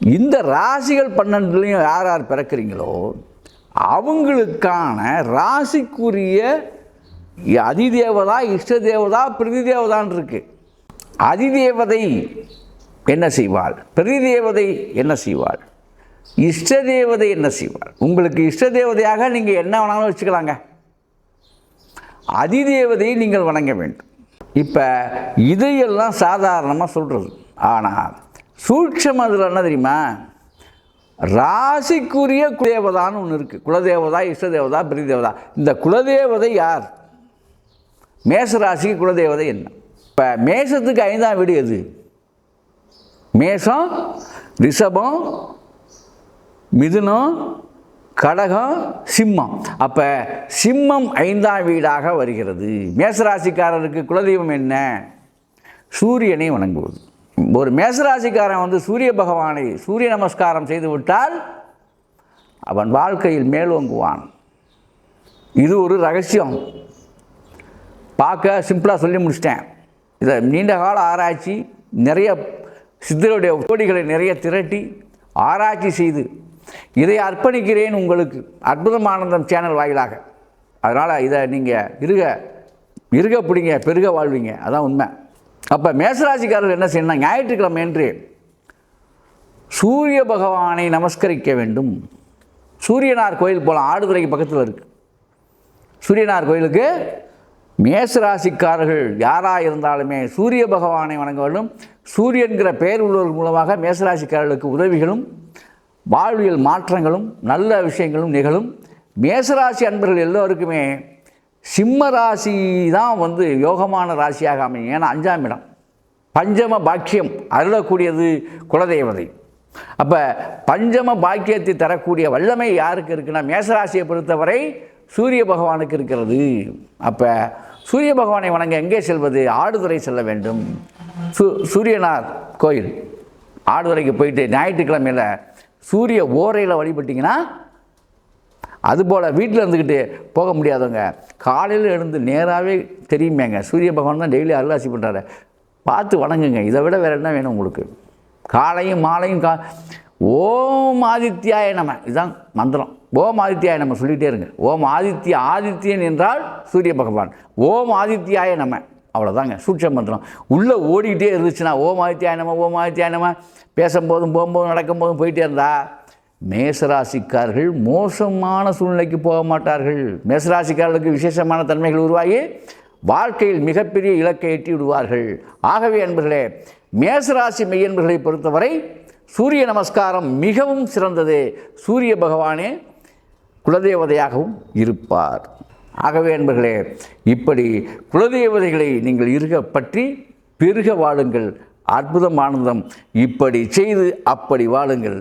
இந்த ராசிகள் பன்னெண்டுலேயும் யார் யார் பிறக்கிறீங்களோ அவங்களுக்கான ராசிக்குரிய அதிதேவதா இஷ்ட தேவதா பிரதி தேவதான்னு இருக்கு. அதிதேவதை என்ன செய்வாள்? பிரதிதேவதை என்ன செய்வாள்? இஷ்ட தேவதை என்ன செய்வாள்? உங்களுக்கு இஷ்ட தேவதையாக நீங்கள் என்ன வேணாலும் வச்சுக்கலாங்க. அதிதேவதையை நீங்கள் வணங்க வேண்டும். இப்போ இதையெல்லாம் சாதாரணமாக சொல்கிறது ஆனால் சூட்சம் அதில் என்ன தெரியுமா? ராசிக்குரிய குலதேவதான்னு ஒன்று இருக்குது குலதேவதா இஷ்ட தேவதா தேவதா இந்த குலதேவதை யார்? மேச ராசிக்கு குலதேவதை என்ன? இப்போ மேசத்துக்கு ஐந்தாம் வீடு எது? மேஷம் ரிஷபம் மிதுனம் கடகம் சிம்மம். அப்போ சிம்மம் ஐந்தாம் வீடாக வருகிறது. மேசராசிக்காரருக்கு குலதெய்வம் என்ன? சூரியனை வணங்குவது. ஒரு மேசராசிக்காரன் வந்து சூரிய பகவானை சூரிய நமஸ்காரம் செய்து விட்டால் அவன் வாழ்க்கையில் மேலோங்குவான். இது ஒரு ரகசியம். பார்க்க சிம்பிளாக சொல்லி முடிச்சிட்டேன். இதை நீண்ட கால ஆராய்ச்சி நிறைய சித்தருடைய கோடிகளை நிறைய திரட்டி ஆராய்ச்சி செய்து இதை அர்ப்பணிக்கிறேன் உங்களுக்கு. அற்புதமானந்தம் சேனல் வாயிலாக. அதனால் இதை நீங்கள் இருக இருக பிடிங்க பெருக வாழ்வீங்க. அதான் உண்மை. அப்போ மேசராசிக்காரர்கள் என்ன செய்யணும் ஞாயிற்றுக்கிழமை என்று சூரிய பகவானை நமஸ்கரிக்க வேண்டும். சூரியனார் கோயில் போகலாம் ஆடுதுறைக்கு பக்கத்தில் இருக்குது சூரியனார் கோயிலுக்கு மேசராசிக்காரர்கள் யாராக இருந்தாலுமே சூரிய பகவானை வணங்க வேண்டும். சூரியன்கிற பெயர் உள்ளவர்கள் மூலமாக மேசராசிக்காரர்களுக்கு உதவிகளும் வாழ்வியல் மாற்றங்களும் நல்ல விஷயங்களும் நிகழும். மேசராசி அன்பர்கள் எல்லோருக்குமே சிம்ம ராசி தான் வந்து யோகமான ராசியாக அமையும். ஏன்னா அஞ்சாம் இடம். பஞ்சம பாக்கியம் அருளக்கூடியது குலதெய்வதை. அப்போ பஞ்சம பாக்கியத்தை தரக்கூடிய வல்லமை யாருக்கு இருக்குன்னா மேசராசியை பொறுத்தவரை சூரிய பகவானுக்கு இருக்கிறது. அப்போ சூரிய பகவானை வணங்க எங்கே செல்வது? ஆடுதுறை செல்ல வேண்டும். சூ சூரியனார் கோயில். ஆடுதுறைக்கு போயிட்டு ஞாயிற்றுக்கிழமையில் சூரிய ஓரையில் வழிபட்டிங்கன்னா அதுபோல் வீட்டில் இருந்துக்கிட்டு போக முடியாதவங்க காலையில் எழுந்து நேராகவே தெரியுமேங்க. சூரிய பகவான் தான் டெய்லி அருளாசி பண்ணுறாரு பார்த்து வணங்குங்க. இதை விட வேறு என்ன வேணும் உங்களுக்கு? காலையும் மாலையும் கா ஓம் ஆதித்யாய நம்ம இதுதான் மந்திரம். ஓம் ஆதித்யாய நம்ம சொல்லிகிட்டே இருங்க. ஓம் ஆதித்ய ஆதித்யன் என்றால் சூரிய பகவான். ஓம் ஆதித்யாய நம்ம அவ்வளோதாங்க சூட்ச மந்திரம். உள்ளே ஓடிக்கிட்டே இருந்துச்சுன்னா ஓம் ஆதித்யாய நம ஓம் ஆதித்யாய நம. பேசும்போதும் போகும்போதும் நடக்கும்போதும் போயிட்டே இருந்தா மேசராசிக்காரர்கள் மோசமான சூழ்நிலைக்கு போக மாட்டார்கள். மேசராசிக்காரர்களுக்கு விசேஷமான தன்மைகள் உருவாகி வாழ்க்கையில் மிகப்பெரிய இலக்கை எட்டி விடுவார்கள். ஆகவே அன்பர்களே மேசராசி மெய்யன்பர்களை பொறுத்தவரை சூரிய நமஸ்காரம் மிகவும் சிறந்தது. சூரிய பகவானே குலதேவதையாகவும் இருப்பார். ஆகவே அன்பர்களே இப்படி குலதேவதைகளை நீங்கள் இருக பற்றி பெருக வாழுங்கள். அற்புதம் ஆனந்தம் இப்படி செய்து அப்படி வாழுங்கள்.